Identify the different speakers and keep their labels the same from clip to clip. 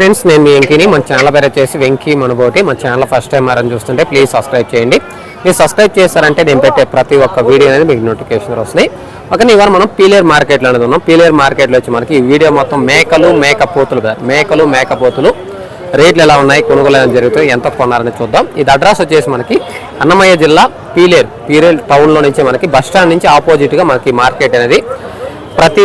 Speaker 1: Friends నేను మీ వెంకీని మన channel పేరు వచ్చేసి వెంకీ మనబోటి. మన ఛానల్ ఫస్ట్ టైం మరని చూస్తుంటే ప్లీజ్ సబ్స్క్రైబ్ చేయండి. మీరు సబ్స్క్రైబ్ చేస్తారంటే నేను పెట్టే ప్రతి ఒక్క వీడియో అనేది మీకు నోటిఫికేషన్ వస్తున్నాయి. ఓకే ఇవాళ మనం పీలేర్ మార్కెట్లో అనేది ఉన్నాం. పీలేర్ మార్కెట్లో వచ్చి మనకి ఈ వీడియో మొత్తం మేకలు మేక పోతులు మేకలు మేక పోతులు రేట్లు ఎలా ఉన్నాయి కొనుగోలు ఎలా జరుగుతాయి ఎంత కొన్నారని చూద్దాం. ఇది అడ్రస్ వచ్చేసి మనకి అన్నమయ్య జిల్లా పీలేర్ పీలేర్ టౌన్లో నుంచి మనకి బస్ స్టాండ్ నుంచి ఆపోజిట్గా మనకి మార్కెట్ అనేది ప్రతి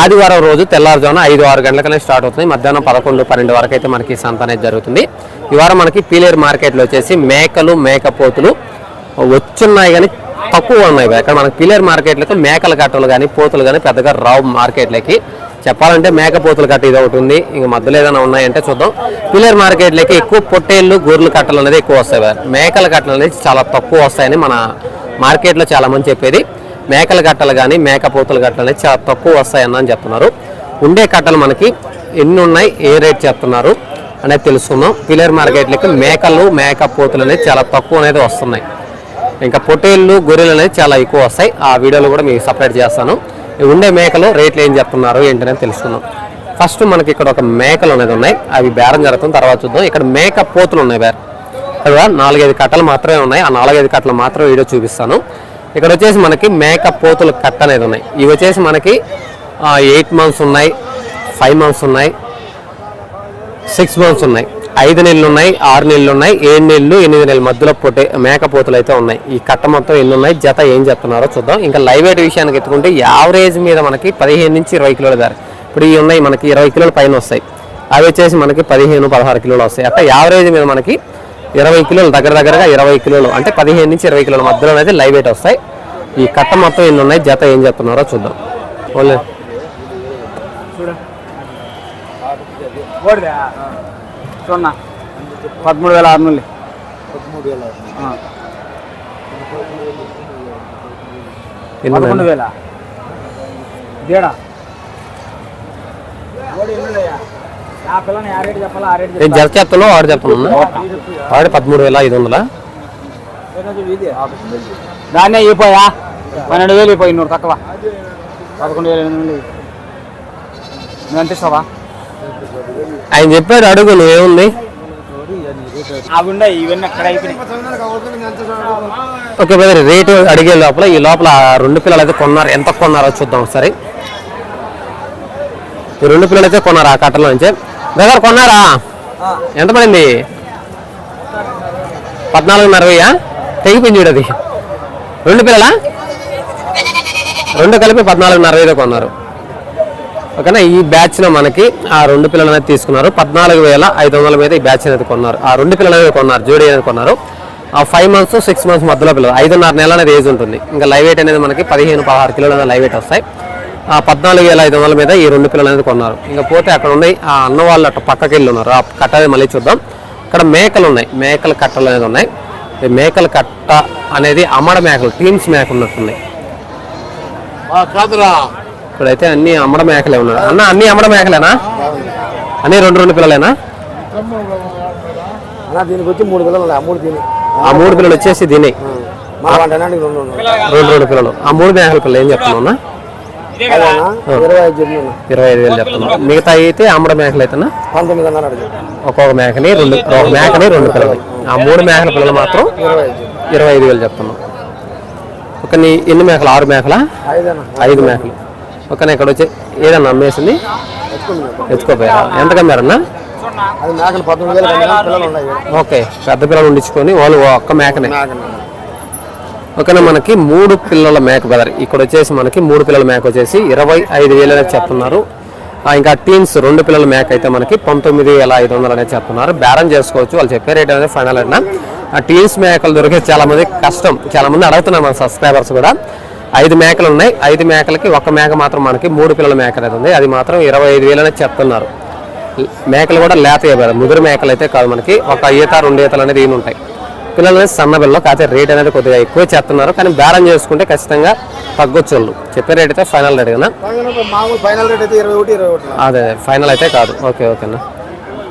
Speaker 1: ఆదివారం రోజు తెల్లారుజామున ఐదు ఆరు గంటలకనే స్టార్ట్ అవుతుంది. మధ్యాహ్నం పదకొండు పన్నెండు వరకు అయితే మనకి సంత అనేది జరుగుతుంది. ఈ వారం మనకి పీలేరు మార్కెట్లో వచ్చేసి మేకలు మేకపోతులు వచ్చున్నాయి కానీ తక్కువ ఉన్నాయి ఇక్కడ మనకి పీలేరు మార్కెట్లకు మేకల కట్టలు కానీ పోతులు కానీ పెద్దగా రావు మార్కెట్లకి. చెప్పాలంటే మేకపోతులు కట్ట ఇది ఒకటి ఉంది. ఇంక మధ్యలో ఏదైనా ఉన్నాయంటే చూద్దాం. పిల్లర్ మార్కెట్లకి ఎక్కువ పొట్టేళ్ళు గొర్రెలు కట్టలు అనేది ఎక్కువ వస్తాయి మేకల కట్టలు అనేది చాలా తక్కువ వస్తాయని మన మార్కెట్లో చాలా మంది చెప్పేది. మేకల కట్టలు కానీ మేకపోతుల కట్టలు అనేది చాలా తక్కువ వస్తాయన్న అని చెప్తున్నారు. ఉండే కట్టలు మనకి ఎన్ని ఉన్నాయి ఏ రేట్ చెప్తున్నారు అనేది తెలుసుకుందాం. పిల్లర్ మార్కెట్లకి మేకలు మేకపోతులు అనేది చాలా తక్కువ అనేది వస్తున్నాయి. ఇంకా పొట్టేళ్ళు గొర్రెలు అనేది చాలా ఎక్కువ వస్తాయి. ఆ వీడియోలు కూడా మీకు సపరేట్ చేస్తాను. ఉండే మేకలు రేట్లు ఏం చెప్తున్నారు ఏంటనేది తెలుసుకుందాం. ఫస్ట్ మనకి ఇక్కడ ఒక మేకలు అనేది ఉన్నాయి. అవి బేరం జరుగుతుంది. తర్వాత చూద్దాం. ఇక్కడ మేక పోతులు ఉన్నాయి బేర. నాలుగైదు కట్టలు మాత్రమే ఉన్నాయి. ఆ నాలుగైదు కట్టలు మాత్రం వీడియో చూపిస్తాను. ఇక్కడ వచ్చేసి మనకి మేక పోతుల కట్ట అనేది ఉన్నాయి. ఇవి వచ్చేసి మనకి ఎయిట్ మంత్స్ ఉన్నాయి ఫైవ్ మంత్స్ ఉన్నాయి సిక్స్ మంత్స్ ఉన్నాయి ఐదు నెలలు ఉన్నాయి ఆరు నెలలు ఉన్నాయి ఏడు నెలలు ఎనిమిది నెలల మధ్యలో పొట్టే మేకపోతులు అయితే ఉన్నాయి. ఈ కట్ట మొత్తం ఎన్ని ఉన్నాయి జత ఏం చెప్తున్నారో చూద్దాం. ఇంకా లైవ్ వెయిట్ విషయానికి ఎత్తుకుంటే యావరేజ్ మీద మనకి పదిహేను నుంచి ఇరవై కిలోల ధర. ఇప్పుడు ఇవి ఉన్నాయి మనకి ఇరవై కిలోల పైన వస్తాయి. అవి వచ్చేసి మనకి పదిహేను పదహారు కిలోలు వస్తాయి. అట్లా యావరేజ్ మీద మనకి ఇరవై కిలోలు దగ్గర దగ్గరగా ఇరవై కిలోలు అంటే పదిహేను నుంచి ఇరవై కిలోల మధ్యలో అనేది లైవ్ వెయిట్ వస్తాయి. ఈ కట్ట మొత్తం ఎన్ని ఉన్నాయి జత ఏం చెప్తున్నారో చూద్దాం. ఓన్లీ
Speaker 2: పదమూడు వేల ఆరు నుండి పదకొండు? వేల.
Speaker 1: ఏం జత చెప్తున్నావు వాడు చెప్తున్నా వాడు పదమూడు వేల ఐదు వందలా
Speaker 2: దాన్నే అయిపోయా పన్నెండు వేలు అయిపోయి నూరు తక్కువ. పదకొండు వేల. ఎనిమిది నువ్వు ఎంత ఇస్తావా?
Speaker 1: ఆయన చెప్పాడు అడుగు నువ్వేముంది? ఓకే బ్రదర్ రేటు అడిగే లోపల ఈ లోపల రెండు పిల్లలు అయితే కొన్నారు. ఎంత కొన్నారో చూద్దాం ఒకసారి. ఈ రెండు పిల్లలు అయితే కొన్నారు ఆ కట్టలో నుంచి. బ్రదర్ కొన్నారా? ఎంత పడింది? పద్నాలుగున్నర వెయ్యా తెగిపోయింది చూడు అది. రెండు పిల్లలా? రెండు కలిపి పద్నాలుగున్నర వేలు కొన్నారు. ఓకేనా? ఈ బ్యాచ్లో మనకి ఆ రెండు పిల్లలు అనేది తీసుకున్నారు. పద్నాలుగు వేల ఐదు వందల మీద ఈ బ్యాచ్ అనేది కొన్నారు. ఆ రెండు పిల్లలు అనేది కొన్నారు. జోడీ అనేది కొన్నారు. ఆ ఫైవ్ మంత్స్ సిక్స్ మంత్స్ మధ్యలో పిల్లలు. ఐదున్నర నెల అనేది ఏజ్ ఉంటుంది. ఇంకా లైవ్ వెయిట్ అనేది మనకి పదిహేను పదహారు కిలోలు లైవ్ వెయిట్ వస్తాయి. ఆ పద్నాలుగు వేల ఐదు వందల మీద ఈ రెండు పిల్లలు అనేది కొన్నారు. ఇంకా పోతే అక్కడ ఉన్నాయి. ఆ అన్న వాళ్ళు అటు పక్కకి వెళ్ళి ఉన్నారు. ఆ కట్ట మళ్ళీ చూద్దాం. ఇక్కడ మేకలు ఉన్నాయి. మేకల కట్టలు అనేది ఉన్నాయి. ఈ మేకల కట్ట అనేది అమ్మడ మేకలు టీమ్స్ మేకలు ఉన్నట్టున్నాయి.
Speaker 3: కాదురా
Speaker 1: ఇప్పుడైతే అన్ని అమ్మడ మేకలే ఉన్నాయి అన్న అన్ని అమ్మడ మేకలేనా? అన్ని రెండు రెండు పిల్లలేనా?
Speaker 3: అలా దీనికి వచ్చి మూడు పిల్లలు మూడు దీని
Speaker 1: ఆ మూడు పిల్లలు వచ్చేసి దీని
Speaker 3: రెండు
Speaker 1: రెండు. పిల్లలు. ఆ మూడు మేకల పిల్లలు ఏం?
Speaker 3: అదేనా ఇరవై ఐదు
Speaker 1: వేలు మిగతా అయితే అమ్మడ మేకలు అయితేనా?
Speaker 3: అడిగి
Speaker 1: ఒక్కొక్క మేకని రెండు ఒక మేకని రెండు పిల్లలు. ఆ మూడు మేకల పిల్లలు మాత్రం
Speaker 3: ఇరవై ఐదు
Speaker 1: వేలు చెప్తున్నావు ఒక నీ ఎన్ని మేకలు? ఆరు మేకలా? ఐదు మేకలు. ఒకనే ఇక్కడ వచ్చి ఏదన్నా అమ్మేసింది? ఎత్తుకోపోయారా ఎంత కమ్మారన్నా?
Speaker 3: అది మేకలు పంతొమ్మిది వేలు కన్నా పిల్లలు ఉన్నాయి.
Speaker 1: ఓకే. పెద్ద పిల్లలు ఉండించుకొని వాళ్ళు ఒక్క మేకనే. ఓకేనా మనకి మూడు పిల్లల మేక బ్రదర్. ఇక్కడ వచ్చేసి మనకి మూడు పిల్లల మేక వచ్చేసి ఇరవై ఐదు వేలు అనేది చెప్తున్నారు ఇంకా టీన్స్ రెండు పిల్లల మేక అయితే మనకి పంతొమ్మిది వేల ఐదు వందలు అనేది చెప్తున్నారు. బేరం చేసుకోవచ్చు వాళ్ళు చెప్పే రేట్ అనేది ఫైనల్ అయినా ఆ టీన్స్ మేకలు దొరికే చాలా మంది కష్టం. చాలా మంది అడుగుతున్నారు మన సబ్స్క్రైబర్స్ కూడా. ఐదు మేకలు ఉన్నాయి. ఐదు మేకలకి ఒక మేక మాత్రం మనకి మూడు పిల్లల మేక అనేది ఉంది. అది మాత్రం ఇరవై ఐదు వేలు అనేది చెప్తున్నారు. మేకలు కూడా లేత ఇవ్వరు ముదురు మేకలు అయితే కాదు మనకి. ఒక ఈత రెండు ఈతలు అనేది ఈయన ఉంటాయి. పిల్లలు సన్న బిల్లలో కాకపోతే రేట్ అనేది కొద్దిగా ఎక్కువ చేస్తున్నారు. కానీ బేరం చేసుకుంటే ఖచ్చితంగా తగ్గొచ్చు వాళ్ళు చెప్పే రేట్ అయితే ఫైనల్ రేట్ కదా అదే ఫైనల్ అయితే కాదు. ఓకే ఓకేనా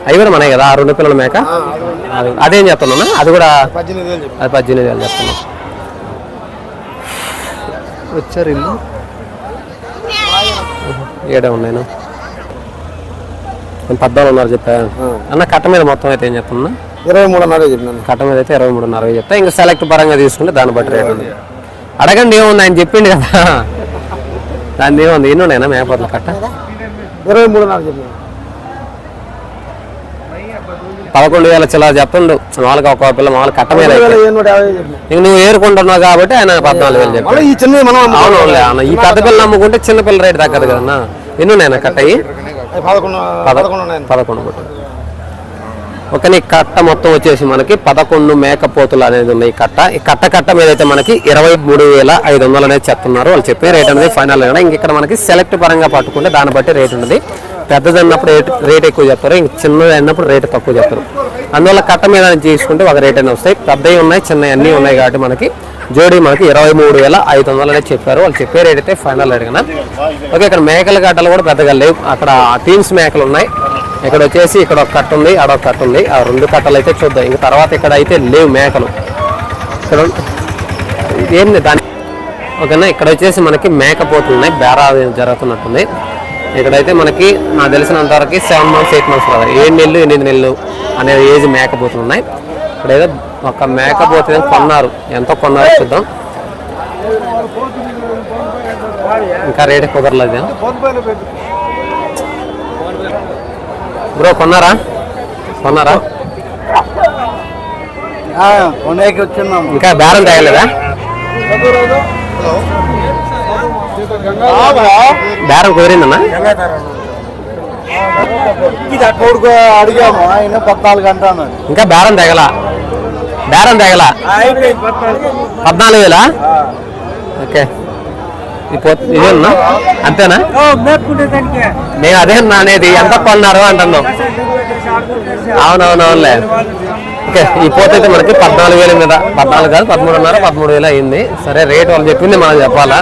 Speaker 1: అవి కూడా మనమే కదా ఆ రెండు పిల్లల మేక? అది- చెప్తున్నా అది కూడా అది పద్దెనిమిది వేలు చెప్తున్నా వచ్చారు ఇల్లు ఏడే ఉన్నాను నేను పద్నాలుగున్నర చెప్పా? అన్న కట్ట మీద మొత్తం అయితే ఏం చెప్తున్నా
Speaker 3: ఇరవై మూడున్నర చెప్పినాను
Speaker 1: కట్ట మీద అయితే ఇరవై మూడున్నర చెప్తా. ఇంకా సెలెక్ట్ పరంగా తీసుకుంటే దాన్ని బట్టి రేట్ ఉంది. అడగండి ఏముంది? ఆయన చెప్పిండు కదా. దాన్ని ఏముంది? ఎన్ని ఉన్నాయినా మేపర్ల కట్ట?
Speaker 3: ఇరవై మూడున్నర చెప్పినాను
Speaker 1: పదకొండు వేల చిల్లర చెప్తుండు. మామూలుగా ఒక పిల్ల మామూలు కట్ట మీద ఇంక నువ్వు ఏరుకుంటున్నావు కాబట్టి ఆయన పద్నాలుగు వేలు చెప్పాడు.
Speaker 3: మళ్ళీ ఈ చిన్నవి మనం
Speaker 1: అవును ఈ పెద్ద పిల్ల నమ్ముకుంటే చిన్న పిల్ల రేట్ తగ్గదు కదన్నా. ఎన్ని ఉన్నాయన్న కట్ట
Speaker 3: అవి పదకొండు పదకొండు ఉన్నాయి
Speaker 1: ఒక కట్ట మొత్తం వచ్చేసి మనకి పదకొండు మేకపోతులు అనేది ఉన్నాయి కట్ట. ఈ కట్ట కట్ట మీద అయితే మనకి ఇరవై మూడు వేల ఐదు వందలు అనేది చెప్తున్నారు. వాళ్ళు చెప్పే రేట్ అనేది ఫైనల్ కూడా ఇంక ఇక్కడ మనకి సెలెక్ట్ పరంగా పట్టుకుంటే దాన్ని బట్టి రేట్ ఉంటుంది పెద్దది అన్నప్పుడు రేట్ రేట్ ఎక్కువ చెప్తారు. ఇంక చిన్నది అన్నప్పుడు రేట్ తక్కువ చెప్తారు. అందువల్ల కట్ట మీద తీసుకుంటే ఒక రేట్ అనేది వస్తాయి. పెద్దవి ఉన్నాయి చిన్నవి అన్నీ ఉన్నాయి కాబట్టి మనకి జోడీ మనకి ఇరవై మూడు వేల ఐదు వందలు అనేది చెప్పారు. వాళ్ళు చెప్పే రేట్ అయితే ఫైనల్ అడిగిన ఓకే ఇక్కడ మేకల గడ్డలు కూడా పెద్దగా లేవు. అక్కడ టీమ్స్ మేకలు ఉన్నాయి. ఇక్కడ వచ్చేసి ఇక్కడ ఒక కట్ట ఉంది ఆడ ఒక కట్ట ఉంది. ఆ రెండు కట్టలు అయితే చూద్దాం. ఇంకా తర్వాత ఇక్కడ అయితే లేవు మేకలు. ఇక్కడ ఏంది దాని? ఓకేనా ఇక్కడ వచ్చేసి మనకి మేకపోతులు ఉన్నాయి బేరా జరుగుతున్నట్టుంది. ఇక్కడైతే మనకి నాకు తెలిసినంత వరకు సెవెన్ మంత్స్ ఎయిట్ మంత్స్ కదా ఏడు నెలలు ఎనిమిది నెలలు అనే ఏజ్ మేకపోతులు ఉన్నాయి. ఇక్కడ ఏదో ఒక మేకపోతు కొన్నారు. ఎంతో కొన్నారో చూద్దాం. ఇంకా రేట్ కుదరలేదు? బ్రో కొన్నారా? కొన్నారా?
Speaker 3: కొనేకి వచ్చిన్నాము
Speaker 1: ఇంకా బేరం తగలేదా? బేరం కుదిరిందన్నా?
Speaker 3: ఇది అక్కడికి అడిగాము ఆయన పద్నాలుగు అన్నాడు
Speaker 1: ఇంకా బేరం తెగల? బేరం తెగల? పద్నాలుగు. వేలా? ఓకే. ఇదేనా అంతేనా? నేను అదే అన్నా అనేది. ఎంత కొన్నారు అంటున్నాం అవునవునవునులే. ఓకే ఈ పోత అయితే మనకి పద్నాలుగు వేల మీద. పద్నాలుగు కాదు పదమూడున్నర పదమూడు వేలు అయింది. సరే రేట్ వాళ్ళు చెప్పింది మనం చెప్పాలా?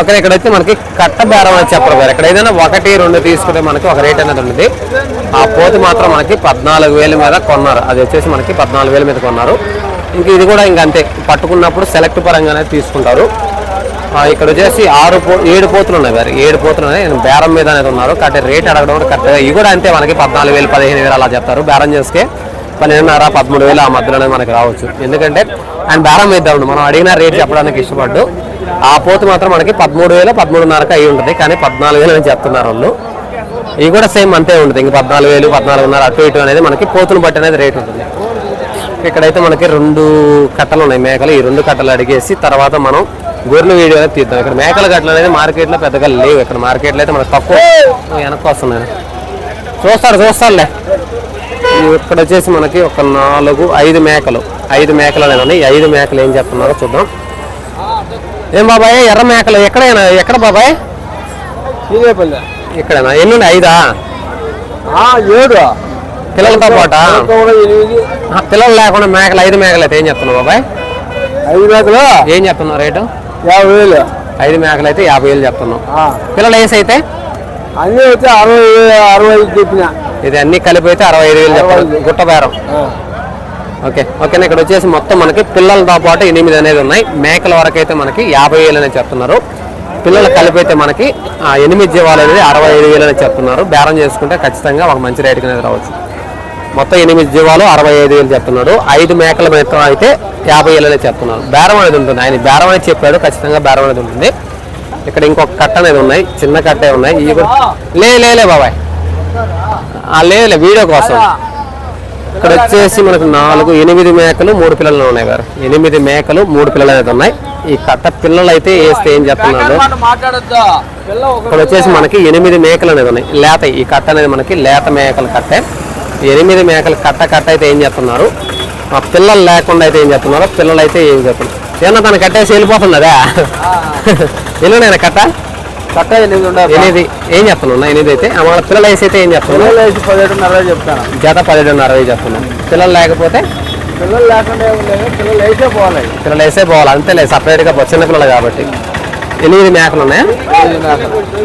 Speaker 1: ఓకే ఇక్కడ వచ్చి మనకి కట్ట బేరం అని చెప్పరు వేరు ఇక్కడ ఏదైనా ఒకటి రెండు తీసుకుంటే మనకి ఒక రేట్ అనేది ఉంటుంది. ఆ పోతి మాత్రం మనకి పద్నాలుగు వేల మీద కొన్నారు. అది వచ్చేసి మనకి పద్నాలుగు వేల మీద కొన్నారు. ఇంక ఇది కూడా ఇంక అంతే. పట్టుకున్నప్పుడు సెలెక్ట్ పరంగానే తీసుకుంటారు. ఇక్కడ వచ్చేసి ఆరు పో ఏడు పోతులు ఉన్నాయి మరి. ఏడు పోతులు ఉన్నాయి. నేను బేరం మీద అనేది ఉన్నారు. కాబట్టి రేట్ అడగడం కూడా కరెక్ట్గా. ఇవి కూడా అంతే మనకి పద్నాలుగు వేలు పదిహేను వేలు అలా చెప్తారు. బేరం చేస్తే పన్నెండున్నర పదమూడు వేలు ఆ మధ్యలోనే మనకి రావచ్చు. ఎందుకంటే ఆయన బేరం వేద్దాం మనం అడిగిన రేట్ చెప్పడానికి ఇష్టపడ్డు. ఆ పోతు మాత్రం మనకి పదమూడు వేలు పదమూడున్నరకు అయి ఉంటుంది. కానీ పద్నాలుగు వేలు అని చెప్తున్నారు వాళ్ళు. ఇవి కూడా సేమ్ అంతే ఉంటుంది. ఇంక పద్నాలుగు వేలు పద్నాలుగున్నర అటు ఇటు అనేది మనకి పోతును బట్టి అనేది రేట్ ఉంటుంది. ఇక్కడైతే మనకి రెండు కట్టలు ఉన్నాయి మేకలు. ఈ రెండు కట్టలు అడిగేసి తర్వాత మనం గొర్రెల వీడియో అనేది తీద్దాం. ఇక్కడ మేకల కట్టలు అనేది మార్కెట్లో పెద్దగా లేవు. ఇక్కడ మార్కెట్లో అయితే మనకు తక్కువ వెనక్కి వస్తున్నాయి. చూస్తారు చూస్తారులే. ఇక్కడ వచ్చేసి మనకి ఒక నాలుగు ఐదు మేకలు. ఐదు మేకలు అనేది ఉన్నాయి. ఈ ఐదు మేకలు ఏం చెప్తున్నారో చూద్దాం. ఏం బాబాయ్? ఎర్ర మేకలు. ఎక్కడైనా? ఎక్కడ బాబాయ్? ఇక్కడేనా? ఎన్ని ఉన్నాయి? ఐదా?
Speaker 3: ఏడు.
Speaker 1: పిల్లలతో పాట? పిల్లలు లేకుండా మేకలు ఐదు మేకలు అయితే ఏం చెప్తున్నావు బాబాయ్?
Speaker 3: ఐదు మేకలు?
Speaker 1: ఏం చెప్తున్నావు రేటు?
Speaker 3: యాభై వేలు.
Speaker 1: ఐదు మేకలు అయితే యాభై వేలు చెప్తున్నాం పిల్లలు వేసి అయితే
Speaker 3: అన్నీ వచ్చి అరవై అరవై చెప్పిన.
Speaker 1: ఇది అన్ని కలిపి అయితే అరవై ఐదు వేలు చెప్తాను గుట్ట బేరం. ఓకే ఓకేనా ఇక్కడ వచ్చేసి మొత్తం మనకి పిల్లలతో పాటు ఎనిమిది అనేది ఉన్నాయి. మేకల వరకు అయితే మనకి యాభై వేలు అనేది చెప్తున్నారు. పిల్లలు కలిపి అయితే మనకి ఆ, ఎనిమిది జీవాలు అనేది అరవై ఐదు వేలు అనేది చెప్తున్నారు. బేరం చేసుకుంటే ఖచ్చితంగా ఒక మంచి రేటుకి అనేది రావచ్చు. మొత్తం ఎనిమిది జీవాలు అరవై ఐదు వేలు చెప్తున్నాడు ఐదు మేకల మొత్తం అయితే యాభై వేలు అనేది చెప్తున్నారు బేరం అనేది ఉంటుంది. ఆయన బేరం అనేది చెప్పాడు. ఖచ్చితంగా బేరం అనేది ఉంటుంది. ఇక్కడ ఇంకొక కట్ట అనేది ఉన్నాయి. చిన్న కట్టే ఉన్నాయి. ఇవి కూడా లే లే, లే బాబాయ్. ఆ, లేదులే వీడియో కోసం. ఇక్కడ వచ్చేసి మనకు నాలుగు ఎనిమిది మేకలు మూడు పిల్లలు ఉన్నాయి గారు. ఎనిమిది మేకలు మూడు పిల్లలు అనేది ఉన్నాయి. ఈ కట్ట పిల్లలు అయితే వేస్తే ఏం చెప్తున్నాడు ఇక్కడ వచ్చేసి మనకి ఎనిమిది మేకలు అనేది ఉన్నాయి. లేత ఈ కట్ట అనేది మనకి లేత మేకలు కట్టే. ఎనిమిది మేకలు కట్ట కట్ట అయితే ఏం చెప్తున్నారు ఆ పిల్లలు లేకుండా అయితే ఏం చెప్తున్నారు పిల్లలు అయితే ఏం చెప్తున్నారు ఏమన్నా తను కట్టేసి వెళ్ళిపోతుంది అదే ఎల్లుండేనా కట్ట?
Speaker 3: కట్ట ఎనిమిది
Speaker 1: ఎనిమిది. ఏం చెప్తున్నా ఎనిమిది అయితే. వాళ్ళ పిల్లలు వేసి అయితే ఏం
Speaker 3: వేసి పదిహేడున్నర చెప్తాను.
Speaker 1: జత పదిహేడున్నర అరవై చెప్తున్నాను పిల్లలు లేకపోతే?
Speaker 3: పిల్లలు లేకుండా పిల్లలు వేసే పోవాలి.
Speaker 1: పిల్లలు వేసే పోవాలి. అంతేలే సపరేట్గా చిన్న పిల్లలు కాబట్టి. ఎనిమిది మేకలు ఉన్నాయా.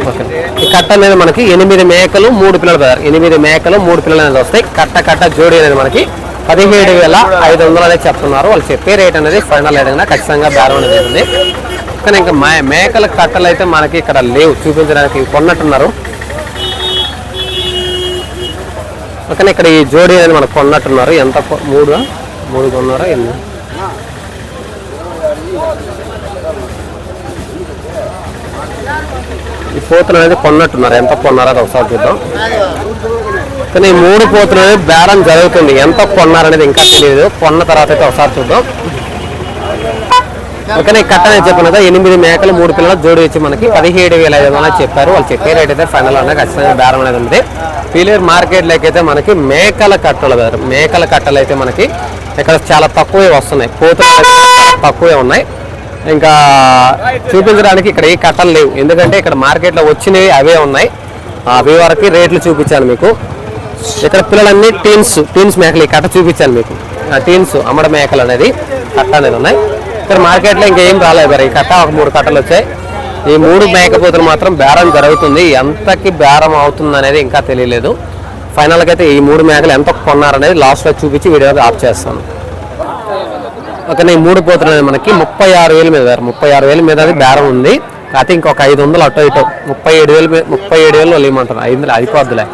Speaker 1: ఓకే. ఈ కట్ట అనేది మనకి ఎనిమిది మేకలు మూడు పిల్లలు పెడతారు ఎనిమిది మేకలు మూడు పిల్లలు అనేది వస్తాయి. కట్ట కట్ట జోడి అనేది మనకి పదిహేడు వేల ఐదు వందలు అనేది చెప్తున్నారు. వాళ్ళు చెప్పే రేట్ అనేది ఫైనల్ ఏదైనా ఖచ్చితంగా బేరం అనేది ఉంది. కానీ ఇంకా మే మేకల కట్టలు అయితే మనకి ఇక్కడ లేవు. చూపించడానికి కొన్నట్టున్నారు. ఓకేనా ఇక్కడ ఈ జోడీ అనేది మనకు కొన్నట్టున్నారు. ఎంత మూడు మూడు కొన్నారా? ఎన్ని ఈ పోతులు అనేది కొన్నట్టున్నారు. ఎంత కొన్నారో అది ఒకసారి చూద్దాం. కానీ ఈ మూడు పోతులు అనేది బేరం జరుగుతుంది. ఎంత కొన్నారనేది ఇంకా తెలియదు కొన్న తర్వాత అయితే ఒకసారి చూద్దాం. ఓకే కట్ట నేను చెప్పాను కదా ఎనిమిది మేకలు మూడు పిల్లలు జోడి వచ్చి మనకి పదిహేడు వేల ఐదు వందలు చెప్పారు. వాళ్ళు చెప్పే రేట్ అయితే ఫైనల్ అనేది ఖచ్చితంగా బేరం అనేది ఉంది. పీలేరు మార్కెట్లోకి అయితే మనకి మేకల కట్టలు మేకల కట్టలు అయితే మనకి ఇక్కడ చాలా తక్కువే వస్తున్నాయి. పోతులు అయితే తక్కువే ఉన్నాయి. ఇంకా చూపించడానికి ఇక్కడ ఏ కట్టలు లేవు. ఎందుకంటే ఇక్కడ మార్కెట్లో వచ్చినవి అవే ఉన్నాయి. అవి వరకు రేట్లు చూపించాను మీకు. ఇక్కడ పిల్లలన్నీ టీన్స్ టీన్స్ మేకలు ఈ కట్ట చూపించాను మీకు. ఆ టీన్స్ అమ్మడ మేకలు అనేది కట్ట అనేది ఉన్నాయి. ఇక్కడ మార్కెట్లో ఇంకేం రాలేదు మరి. ఈ కట్ట ఒక మూడు కట్టలు వచ్చాయి. ఈ మూడు మేకపోతులు మాత్రం బేరం జరుగుతుంది. ఎంతకి బేరం అవుతుంది అనేది ఇంకా తెలియలేదు. ఫైనల్గా అయితే ఈ మూడు మేకలు ఎంత కొన్నారనేది లాస్ట్లో చూపించి వీడియో ఆఫ్ చేస్తాను. ఓకే ఈ మూడు పోతులు అనేది మనకి. ముప్పై ఆరు వేల మీద ముప్పై ఆరు వేల మీద అది బేరం ఉంది. కాకపోతే ఇంకొక ఐదు వందలు అటు ఇటో. ముప్పై ఏడు వేలు మీ- ముప్పై ఏడు వేలు వాళ్ళు ఐదు వందలు అయిపోద్దులే.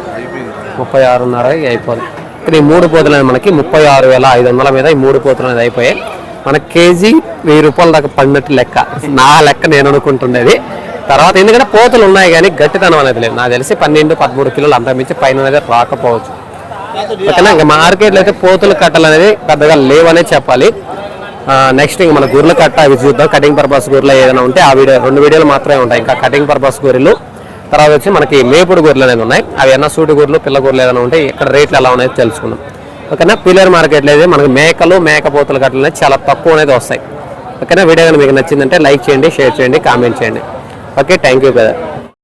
Speaker 1: ముప్పై ఆరున్నర అయిపోదు. ఇక్కడ ఈ మూడు పోతులు మనకి. ముప్పై ఆరు వేల ఐదు వందల మీద ఈ మూడు పోతులు అనేది అయిపోయాయి. మన కేజీ వెయ్యి రూపాయల దాకా పడినట్టు లెక్క. నా లెక్క నేను అనుకుంటున్నది. తర్వాత ఎందుకంటే పోతులు ఉన్నాయి కానీ గట్టితనం అనేది లేదు. నాకు తెలిసి పన్నెండు పదమూడు కిలోలు అంతమించి పైన అనేది రాకపోవచ్చు. ఓకేనా? ఇంకా మార్కెట్లో అయితే పోతుల కట్టలు అనేది పెద్దగా లేవనే చెప్పాలి. నెక్స్ట్ ఇంకా మన గొర్రెలు కట్ట అవి చూద్దాం. కటింగ్ పర్పస్ గొర్రెలు ఏదైనా ఉంటే ఆ వీడియో రెండు వీడియోలు మాత్రమే ఉంటాయి. ఇంకా కటింగ్ పర్పస్ గొర్రెలు. తర్వాత వచ్చి మనకి మేపుడు గొర్రెలు అనేది ఉన్నాయి. అవి ఏమైనా సూటి గొర్రెలు పిల్ల గొర్రెలు ఏదైనా ఉంటే ఇక్కడ రేట్లు ఎలా ఉన్నాయో తెలుసుకుందాం. ఓకేనా? పిల్లర్ మార్కెట్లో అయితే మనకి మేకలు మేకపోతుల కట్టలు అనేది చాలా తక్కువ అనేది వస్తాయి. ఓకేనా? వీడియో కానీ మీకు నచ్చిందంటే లైక్ చేయండి షేర్ చేయండి కామెంట్ చేయండి. ఓకే థ్యాంక్ యూ కదా